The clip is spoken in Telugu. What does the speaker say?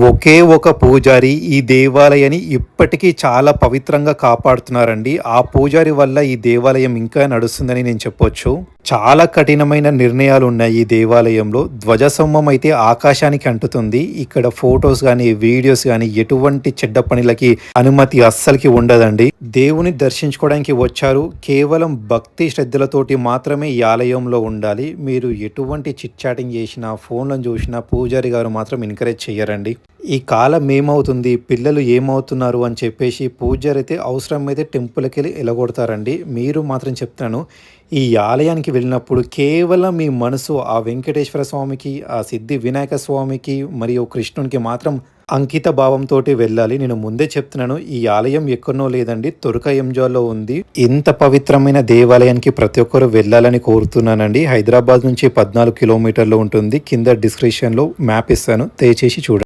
ఒకే ఒక పూజారి ఈ దేవాలయాన్ని ఇప్పటికీ చాలా పవిత్రంగా కాపాడుతున్నారండి. ఆ పూజారి వల్ల ఈ దేవాలయం ఇంకా నడుస్తుందని నేను చెప్పొచ్చు. చాలా కఠినమైన నిర్ణయాలు ఉన్నాయి ఈ దేవాలయంలో. ధ్వజస్తంభం అయితే ఆకాశానికి అంటుతుంది. ఇక్కడ ఫొటోస్ కానీ వీడియోస్ కానీ ఎటువంటి చెడ్డ పనులకి అనుమతి అస్సలకి ఉండదండి. దేవుని దర్శించుకోవడానికి వచ్చారు. కేవలం భక్తి శ్రద్ధలతోటి మాత్రమే ఈ ఆలయంలో ఉండాలి. మీరు ఎటువంటి చిట్ చాటింగ్ చేసినా ఫోన్లను చూసినా పూజారి గారు మాత్రం ఎంకరేజ్ చేయరండి ఈ కాలం ఏమవుతుంది? పిల్లలు ఏమవుతున్నారు? అని చెప్పేసి పూజారు అయితే అవసరం అయితే టెంపుల్కి వెళ్ళి ఎలగొడతారండి. మీరు మాత్రం చెప్తాను ఈ ఆలయానికి వెళ్ళినప్పుడు కేవలం మీ మనసు ఆ వెంకటేశ్వర స్వామికి ఆ సిద్ధి వినాయక స్వామికి మరియు కృష్ణునికి మాత్రం అంకిత భావంతో వెళ్ళాలి. నేను ముందే చెప్తున్నాను ఈ ఆలయం ఎక్కడనో లేదండి తొరక ఎంజాలో ఉంది. ఇంత పవిత్రమైన దేవాలయానికి ప్రతి ఒక్కరు వెళ్ళాలని కోరుతున్నానండి. హైదరాబాద్ నుంచి పద్నాలుగు కిలోమీటర్లు ఉంటుంది. కింద డిస్క్రిప్షన్లో మ్యాప్ ఇస్తాను. దయచేసి చూడండి.